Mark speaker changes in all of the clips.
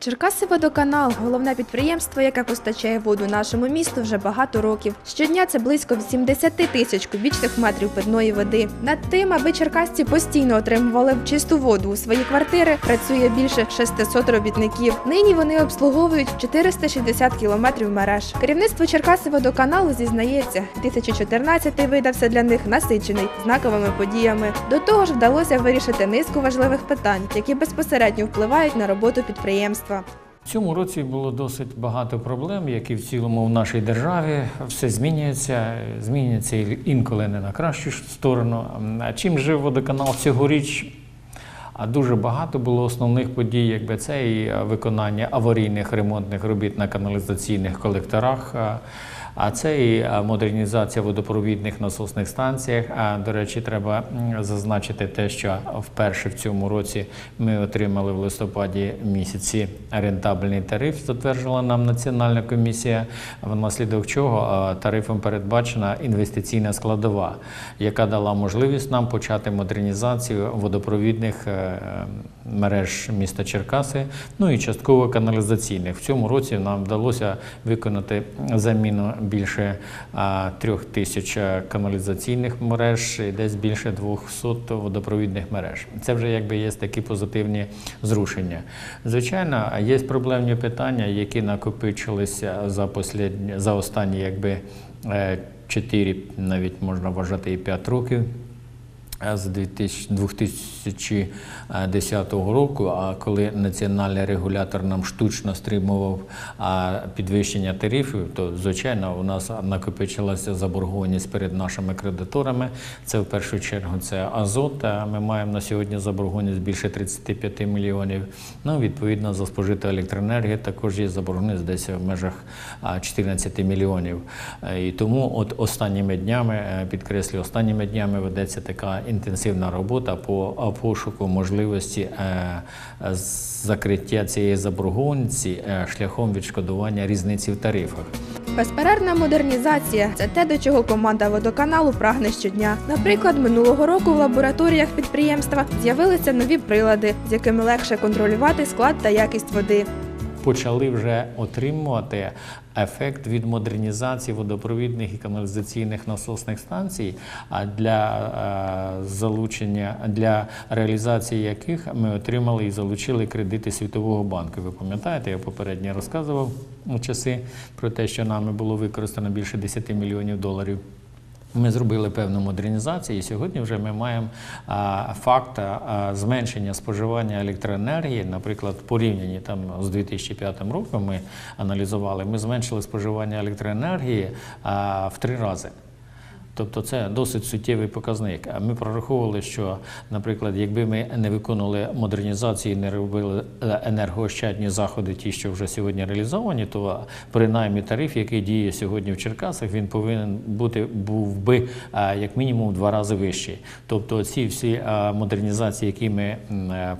Speaker 1: Черкаси водоканал головне підприємство, яке постачає воду нашому місту вже багато років. Щодня це близько 80 тисяч кубічних метрів питної води. Над тим, аби черкасці постійно отримували чисту воду у свої квартири, працює більше 600 робітників. Нині вони обслуговують 460 кілометрів мереж. Керівництво Черкаси водоканалу зізнається, 2014 видався для них насичений знаковими подіями. До того ж, вдалося вирішити низку важливих питань, які безпосередньо впливають на роботу підприємства.
Speaker 2: В цьому році було досить багато проблем, які в цілому в нашій державі все змінюється, змінюється інколи не на кращу сторону. А чим жив водоканал цьогоріч? А дуже багато було основних подій, якби це і виконання аварійних ремонтних робіт на каналізаційних колекторах. А- це і модернізація водопровідних насосних станціях. А до речі, треба зазначити те, що вперше в цьому році ми отримали в листопаді місяці рентабельний тариф. Затверджувала нам національна комісія. Внаслідок чого тарифом передбачена інвестиційна складова, яка дала можливість нам почати модернізацію водопровідних е, мереж міста Черкаси, ну і частково каналізаційних. В цьому році нам вдалося виконати заміну більше трьох тисяч е, каналізаційних мереж і десь більше 200 водопровідних мереж. Це вже якби є такі позитивні зрушення. Звичайно, є проблемні питання, які накопичилися за за останні якби. е, 4, навіть можна вважати і 5 років з 2000 2010 року, а коли національний регулятор нам штучно стримував підвищення тарифів, то звичайно у нас накопичилася заборгованість перед нашими кредиторами. Це в першу чергу це азот. Ми маємо на сьогодні заборгованість більше 35 мільйонів. Ну відповідно за спожиту електроенергію також є заборгованість десь в межах а, 14 мільйонів. Е, І тому от останніми днями, е, підкреслюю, останніми днями ведеться така інтенсивна робота по пошуку можливості е, е, закриття цієї заборгованості е, шляхом відшкодування різниці в тарифах.
Speaker 1: Безперервна модернізація це те, до чого команда водоканалу прагне щодня. Наприклад, минулого року в лабораторіях підприємства з'явилися нові прилади, з якими легше контролювати склад та якість води.
Speaker 2: Почали вже отримувати ефект від модернізації водопровідних і каналізаційних насосних станцій, для е, залучення для реалізації яких ми отримали і залучили кредити Світового банку. Ви пам'ятаєте, я попередньо розказував у часи про те, що нами було використано більше 10 мільйонів доларів. Ми зробили певну модернізацію, і сьогодні вже ми маємо а, факт зменшення споживання електроенергії. Наприклад, в порівнянні там з 2005 роком ми аналізували, ми зменшили споживання електроенергії в три рази. Тобто це досить суттєвий показник. А Ми прораховували, що, наприклад, якби ми не виконували модернізацію, і не робили е, енергоощадні заходи, ті, що вже сьогодні реалізовані, то принаймні тариф, який діє сьогодні в Черкасах, він повинен бути був би е, як мінімум в два рази вищий. Тобто ці всі е, модернізації, які ми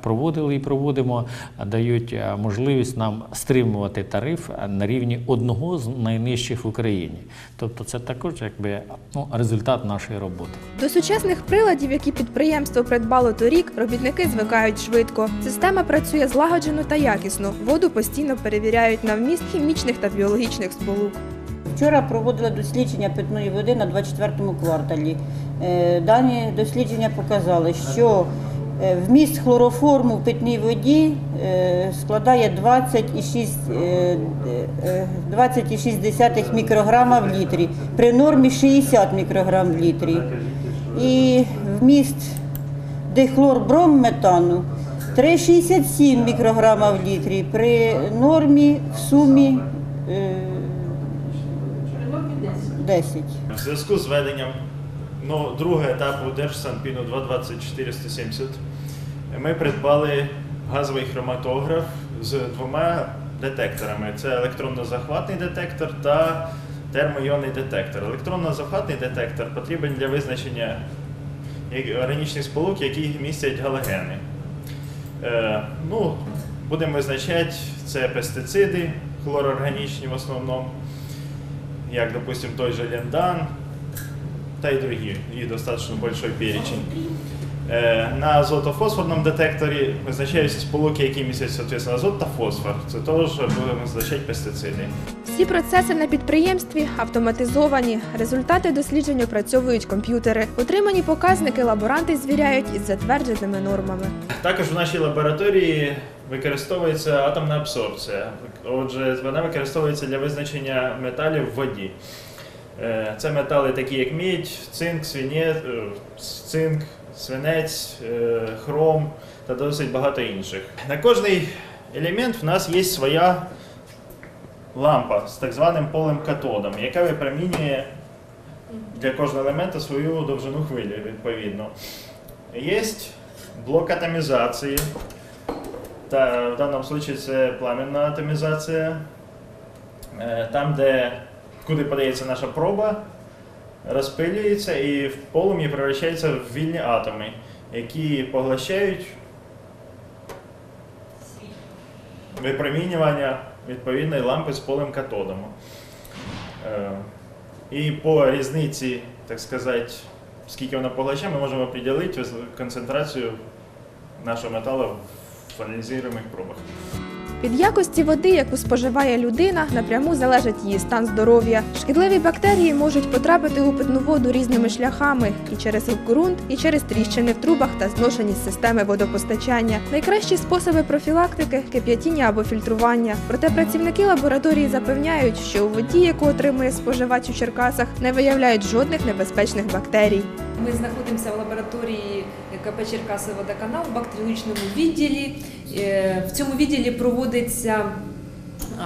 Speaker 2: проводили і проводимо, дають можливість нам стримувати тариф на рівні одного з найнижчих в Україні. Тобто, це також якби ну, результат нашої роботи.
Speaker 1: До сучасних приладів, які підприємство придбало торік, робітники звикають швидко. Система працює злагоджено та якісно. Воду постійно перевіряють на вміст хімічних та біологічних сполук.
Speaker 3: Вчора проводила дослідження питної води на 24-му кварталі. Е, Дані дослідження показали, що вміст хлороформу в питній воді е, складає 20,6 е, е, 20,6 мікрограма в літрі, при нормі 60 мікрограм в літрі. І вміст дихлорбромметану 3,67 мікрограма в літрі, при нормі в сумі е, 10.
Speaker 4: В зв'язку з введенням ну, другого етапу Держсанпіну 224170 ми придбали газовий хроматограф з двома детекторами: це електронно-захватний детектор та термойонний детектор. Електронно-захватний детектор потрібен для визначення органічних сполук, які містять галогени. Е, ну, будемо визначати це пестициди, хлорорганічні в основному, як, допустим, той же лендан, та й другі, їх достатньо большой перечень. Е, На азотофосфорному детекторі визначаються сполуки, які містять соответственно, азот та фосфор. Це теж будемо визначати пестициди.
Speaker 1: Всі процеси на підприємстві автоматизовані. Результати досліджень опрацьовують комп'ютери. Отримані показники лаборанти звіряють із затвердженими нормами.
Speaker 4: Також в нашій лабораторії використовується атомна абсорбція. Отже, вона використовується для визначення металів в воді. Е, Це метали такі, як мідь, цинк, свине, е, цинк, свинець, е, хром та досить багато інших. На кожний елемент в нас є своя лампа з так званим полем катодом, яка випромінює для кожного елемента свою довжину хвилі відповідно. Є блок атомізації. Та в даному випадку це пламенна атомізація. Е, Там, де куди подається наша проба, розпилюється і в полум'ї превращається в вільні атоми, які поглощають випромінювання відповідної лампи з полем катодом. Е, І по різниці, так сказати, скільки вона поглощає, ми можемо определити концентрацію нашого металу в аналізуємих пробах.
Speaker 1: Від якості води, яку споживає людина, напряму залежить її стан здоров'я. Шкідливі бактерії можуть потрапити у питну воду різними шляхами і через ґрунт, і через тріщини в трубах та зношені системи водопостачання. Найкращі способи профілактики кип'ятіння або фільтрування. Проте працівники лабораторії запевняють, що у воді, яку отримує споживач у Черкасах, не виявляють жодних небезпечних бактерій.
Speaker 5: Ми знаходимося в лабораторії КП Черкаси водоканал в бактеріологічному відділі. Е, В цьому відділі проводиться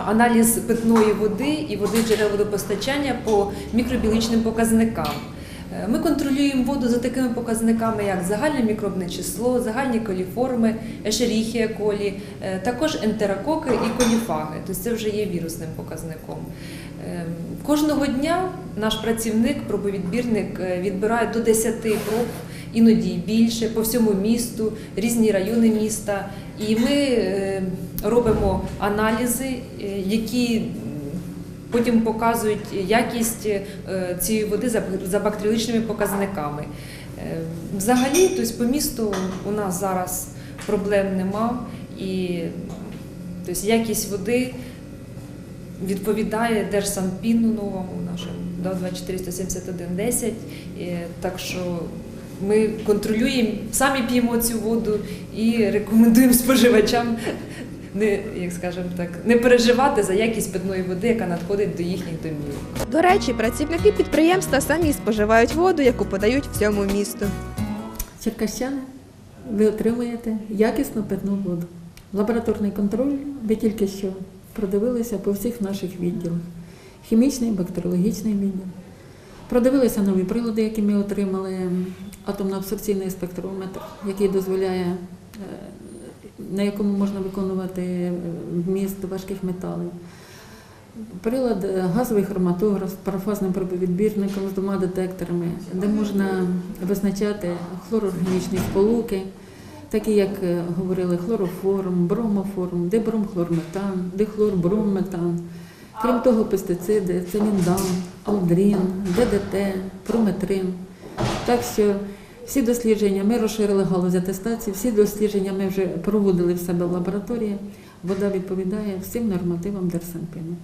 Speaker 5: аналіз питної води і води джерел водопостачання по мікробіологічним показникам. Е, Ми контролюємо воду за такими показниками, як загальне мікробне число, загальні коліформи, ешеріхія колі, е, також ентерококи і коліфаги. Тобто це вже є вірусним показником. Е, Кожного дня наш працівник, пробовідбірник, відбирає до 10 проб, іноді більше, по всьому місту, різні райони міста. І ми робимо аналізи, які потім показують якість е, цієї води за- бактеріологічними показниками. Е, Взагалі, тобто по місту у нас зараз проблем нема, і тобто, якість води відповідає Держсанпіну новому нашому до 2417110. Е, Так що ми контролюємо, самі п'ємо цю воду і рекомендуємо споживачам не, як скажемо так, не переживати за якість питної води, яка надходить до їхніх домів.
Speaker 1: До речі, працівники підприємства самі споживають воду, яку подають всьому місту.
Speaker 6: Черкащани, ви отримуєте якісну питну воду. Лабораторний контроль ви тільки що продивилися по всіх наших відділах. Хімічний, бактеріологічний відділ. Продивилися нові прилади, які ми отримали, атомно-абсорбційний спектрометр, який дозволяє, е, на якому можна виконувати е, вміст важких металів. Прилад е, газовий хроматограф з парафазним пробовідбірником з двома детекторами, де можна визначати хлорорганічні сполуки, такі як е, говорили хлороформ, бромоформ, дебромхлорметан, дихлорбромметан. Крім того, пестициди, циліндан, алдрін, ДДТ, прометрин. Так що всі дослідження, ми розширили галузь атестації, всі дослідження ми вже проводили в себе в лабораторії. Вода відповідає всім нормативам Держсанпіну.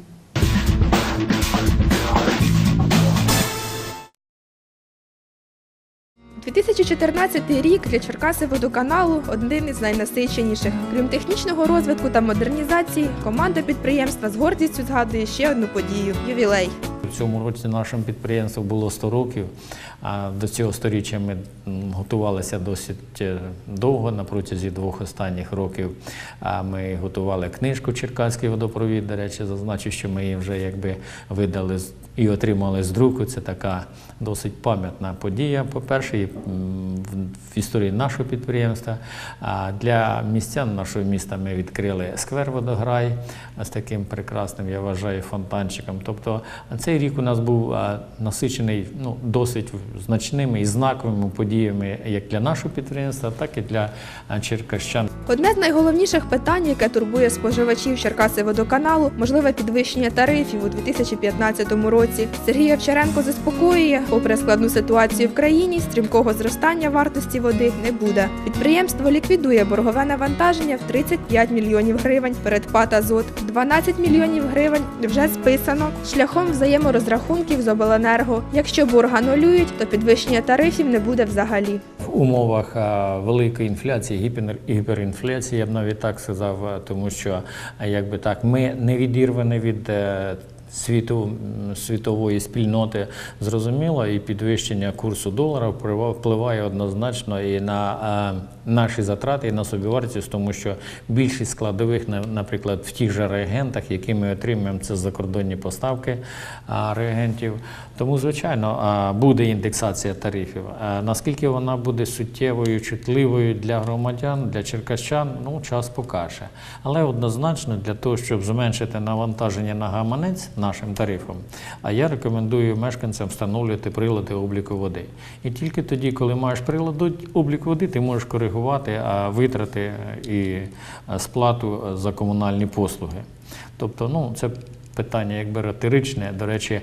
Speaker 1: – 2014 рік для Черкаси водоканалу один із найнасиченіших. Крім технічного розвитку та модернізації, команда підприємства з гордістю згадує ще одну подію ювілей.
Speaker 2: У цьому році нашому підприємству було 100 років. А до цього сторіччя ми готувалися досить е, довго, на протязі двох останніх років. Ми готували книжку Черкаський водопровід. До речі, зазначу, що ми її вже якби видали і отримали з друку. Це така досить пам'ятна подія. По-перше, в- історії нашого підприємства. А для містян нашого міста ми відкрили сквер водограй з таким прекрасним, я вважаю, фонтанчиком. Тобто цей цей рік у нас був насичений ну, досить значними і знаковими подіями як для нашого підприємства, так і для черкащан.
Speaker 1: Одне з найголовніших питань, яке турбує споживачів Черкаси водоканалу, можливе підвищення тарифів у 2015 році. Сергій Овчаренко заспокоює, попри складну ситуацію в країні, стрімкого зростання вартості води не буде. Підприємство ліквідує боргове навантаження в 35 мільйонів гривень перед ПАТ «Азот». 12 мільйонів гривень вже списано шляхом взаєморозрахунків з обленерго. Якщо борг анулюють, то підвищення тарифів не буде взагалі.
Speaker 2: В умовах великої інфляції, гіпер- гіперінфляції, я б навіть так сказав, тому що якби так, ми не відірвані від е, світу, світової спільноти, зрозуміло, і підвищення курсу долара впливає- однозначно і на а, наші затрати, і на собівартість, тому що більшість складових, на- наприклад, в тих же реагентах, які ми отримуємо, це закордонні поставки реагентів. Тому, звичайно, буде індексація тарифів. Наскільки вона буде суттєвою, чутливою для громадян, для черкащан, ну час покаже. Але однозначно для того, щоб зменшити навантаження на гаманець нашим тарифом, а я рекомендую мешканцям встановлювати прилади обліку води. І тільки тоді, коли маєш прилад обліку води, ти можеш коригувати витрати е, і е, сплату е, за комунальні послуги. Тобто, ну це питання якби риторичне. До речі,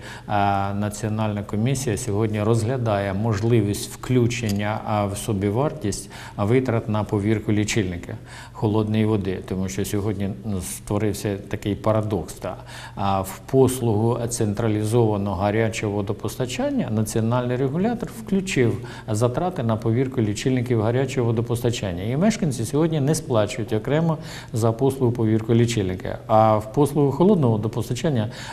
Speaker 2: Національна комісія сьогодні розглядає можливість включення в собівартість витрат на повірку лічильника холодної води, тому що сьогодні створився такий парадокс. А в послугу централізованого гарячого водопостачання національний регулятор включив затрати на повірку лічильників гарячого водопостачання. І мешканці сьогодні не сплачують окремо за послугу повірку лічильника. А в послугу холодного водопостачання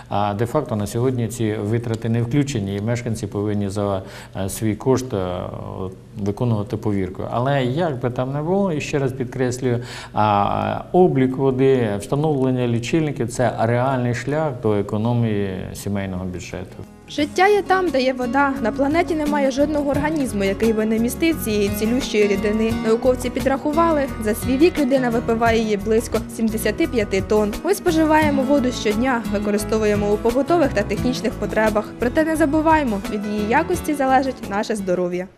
Speaker 2: а, де-факто на сьогодні ці витрати не включені, і мешканці повинні за е, свій кошт е, виконувати повірку. Але як би там не було, і ще раз підкреслюю, а, облік води, встановлення лічильників це реальний шлях до економії сімейного бюджету.
Speaker 1: Життя є там, де є вода. На планеті немає жодного організму, який би не містив цієї цілющої рідини. Науковці підрахували, за свій вік людина випиває її близько 75 тонн. Ми споживаємо воду щодня, використовуємо у побутових та технічних потребах. Проте не забуваємо, від її якості залежить наше здоров'я.